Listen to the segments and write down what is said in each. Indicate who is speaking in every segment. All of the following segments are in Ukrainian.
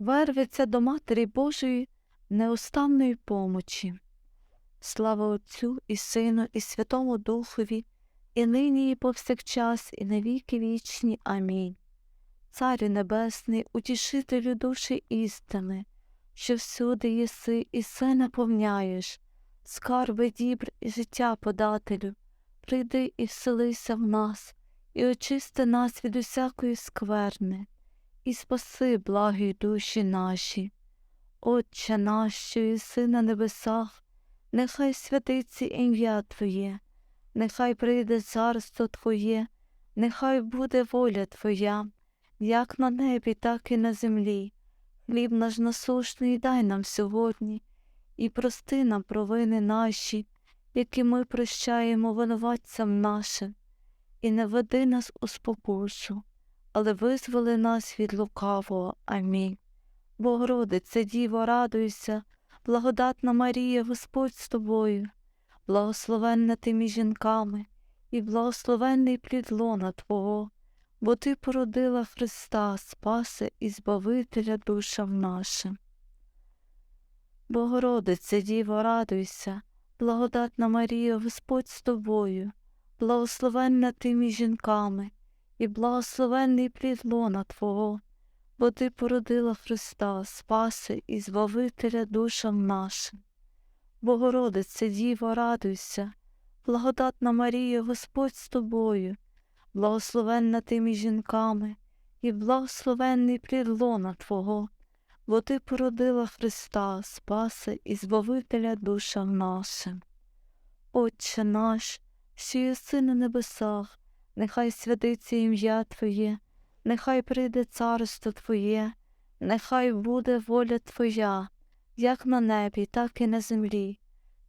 Speaker 1: верветься до Матері Божої неустанної помочі. Слава Отцю і Сину, і Святому Духові, і нині, і повсякчас, і на віки вічні. Амінь. Царю Небесний, утішителю душі істини, що всюди єси і все наповняєш, скарби дібр і життя подателю, прийди і вселися в нас, і очисти нас від усякої скверни, і спаси благі душі наші. Отче наш, що єси на небесах, нехай святиться ім'я Твоє, нехай прийде царство Твоє, нехай буде воля Твоя, як на небі, так і на землі. Хліб наш насушний дай нам сьогодні, і прости нам провини наші, які ми прощаємо винуватцям нашим, і не веди нас у спокушу, але визволи нас від лукавого. Амінь. Богородице, Діво, радуйся, благодатна Марія, Господь з тобою, благословенна ти між жінками, і благословенний плід лона Твого, бо Ти породила Христа, Спаси і Збавителя душам нашим. Богородице, Діво, радуйся, благодатна Марія, Господь з тобою, благословенна ти між жінками, і благословенний плід лона Твого, бо Ти породила Христа, Спаси і Збавителя душам нашим. Богородице, Діво, радуйся, благодатна Марія, Господь з тобою, благословенна ти між жінками, і благословенний плід лона Твого, бо Ти породила Христа, Спаси і Збавителя душам нашим. Отче наш, що єси на небесах, нехай святиться ім'я Твоє, нехай прийде царство Твоє, нехай буде воля Твоя, як на небі, так і на землі.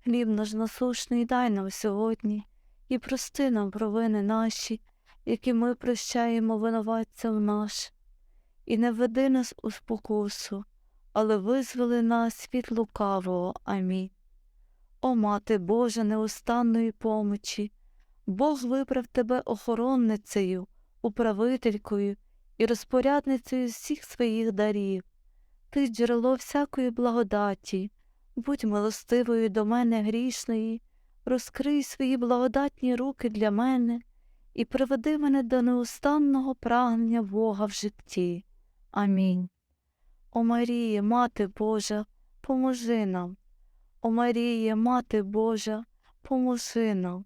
Speaker 1: Хліб наш насушний дай нам сьогодні, і прости нам провини наші, які ми прощаємо винуватцям наш, і не веди нас у спокусу, але визволи нас від лукавого. Амінь. О Мати Божа неустанної помочі, Бог вибрав тебе охоронницею, управителькою і розпорядницею всіх своїх дарів. Ти джерело всякої благодаті, будь милостивою до мене грішної, розкрий свої благодатні руки для мене і приведи мене до неустанного прагнення Бога в житті. Амінь. О Маріє, Мати Божа, поможи нам. О Маріє, Мати Божа, поможи нам.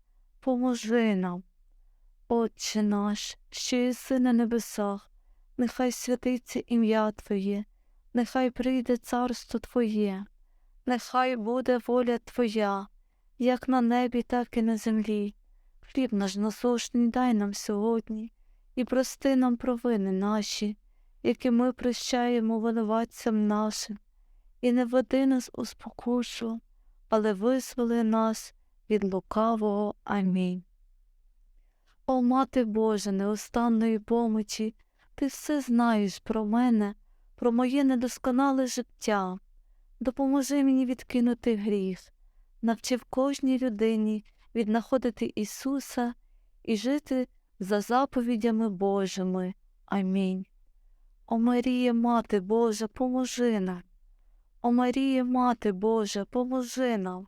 Speaker 1: поможи нам. Отче наш, що єси на небесах, нехай святиться ім'я Твоє, нехай прийде царство Твоє, нехай буде воля Твоя, як на небі, так і на землі. Хліб наш насушний дай нам сьогодні, і прости нам провини наші, які ми прощаємо винуватцям нашим, і не веди нас у спокушу, але визволи нас від лукавого. Амінь. О, Мати Божа, неустанної помочі, ти все знаєш про мене, про моє недосконале життя. Допоможи мені відкинути гріх, навчи в кожній людині віднаходити Ісуса і жити за заповідями Божими. Амінь. О Марія, Мати Божа, поможи нам. О Марія, Мати Божа, поможи нам.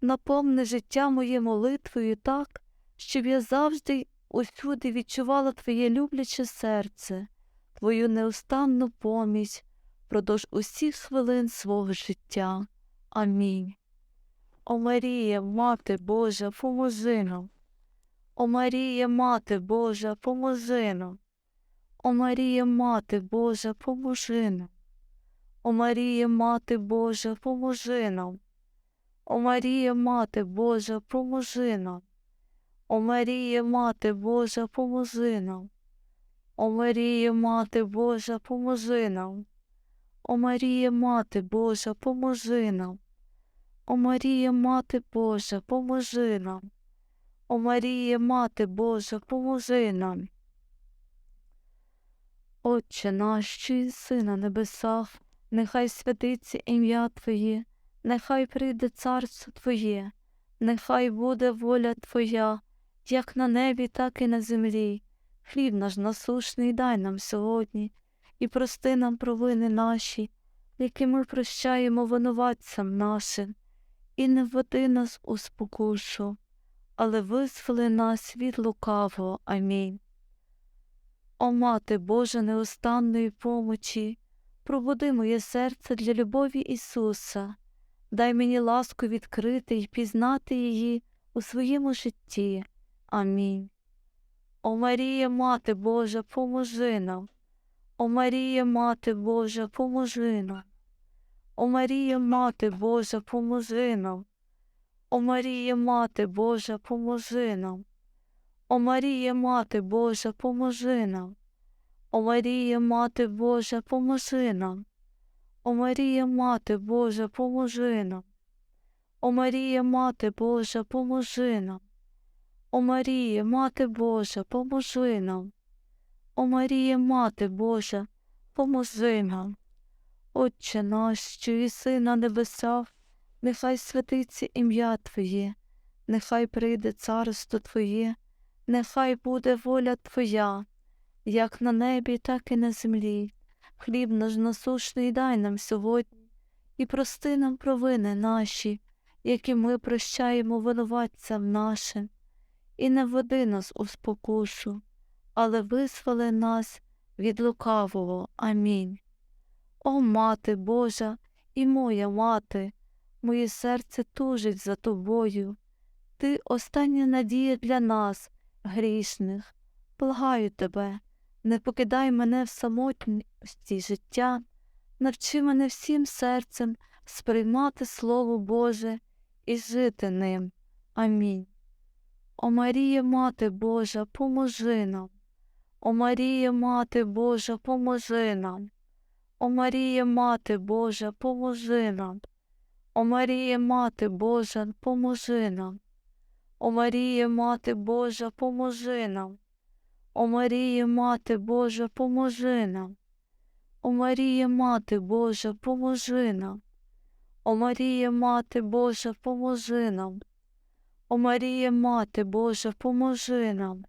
Speaker 1: наповни життя моє молитвою так, щоб я завжди усюди відчувала Твоє любляче серце, Твою неустанну поміч продовж усіх хвилин свого життя. Амінь. О Марія, Мати Божа, поможи нам. О Марія, Мати Божа, поможи нам. О Марія, Мати Божа, поможи нам. О Марія, Мати Божа, поможи нам. О Марія, Мати Божа, поможи нам. О Марія, Мати Божа, поможи нам. О Марія, Мати Божа, поможи нам. О Марія, Мати Божа, поможи нам. О Марія, Мати Божа, поможи нам. О Марія, Мати Божа, поможи нам. Отче наш, що єси на небесах, нехай святиться ім'я Твоє, нехай прийде царство Твоє, нехай буде воля Твоя, як на небі, так і на землі. Хліб наш насушний дай нам сьогодні, і прости нам провини наші, які ми прощаємо винуватцям нашим, і не введи нас у спокушу, але визволи нас від лукавого. Амінь. О Мати Божа неустанної помочі, пробуди моє серце для любові Ісуса, дай мені ласку відкрити й пізнати її у своєму житті. Амінь. О Марія, Мати Божа, поможи нам. О Марія, Мати Божа, поможи нам. О Марія, Мати Божа, поможи нам. О Марія, Мати Божа, поможи нам. О Марія, Мати Божа, поможи нам. О Марія, Мати Божа, поможи нам. О Марія, Мати Божа, поможи нам. О Марія, Мати Божа, поможи нам. О Марія, Мати Божа, поможи нам. О Марія, Мати Божа, поможи нам. Отче наш, що єси на небесах, нехай святиться ім'я Твоє, нехай прийде царство Твоє, нехай буде воля Твоя, як на небі, так і на землі. Хліб наш насушний дай нам сьогодні, і прости нам провини наші, які ми прощаємо винуватцям нашим, і не введи нас у спокушу, але визволи нас від лукавого. Амінь. О, Мати Божа і моя мати, моє серце тужить за тобою. Ти остання надія для нас, грішних. Благаю тебе, не покидай мене в самотності життя, навчи мене всім серцем сприймати Слово Боже і жити ним. Амінь. О Марія, Мати Божа, поможи нам. О Марія, Мати Божа, поможи нам. О Марія, Мати Божа, поможи нам. О Марія, Мати Божа, поможи нам. О Марія, Мати Божа, поможи нам. О Марія, Мати Божа, поможи нам. О Марія, Мати Божа, поможи нам. О Марія, Мати Божа, поможи нам. О Марія, Мати Божа, поможи нам.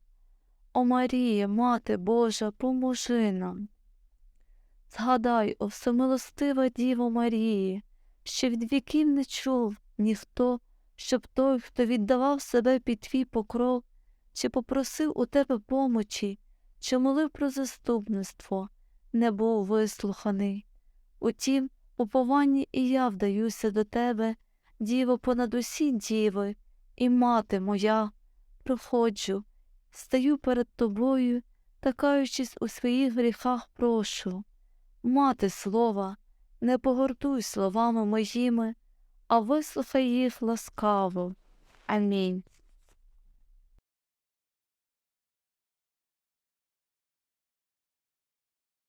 Speaker 1: О Марія, Мати Божа, поможи нам. Згадай, о всемилостива Діво Марії, що від віків не чув ніхто, щоб той, хто віддавав себе під твій покров, чи попросив у тебе помочі, чи молив про заступництво, не був вислуханий. Утім, упованні і я вдаюся до тебе, діво понад усі діви, і мати моя, проходжу, стаю перед тобою, та каючись у своїх гріхах, прошу. Мати слова, не погортуй словами моїми, а вислухай їх ласкаво. Амінь.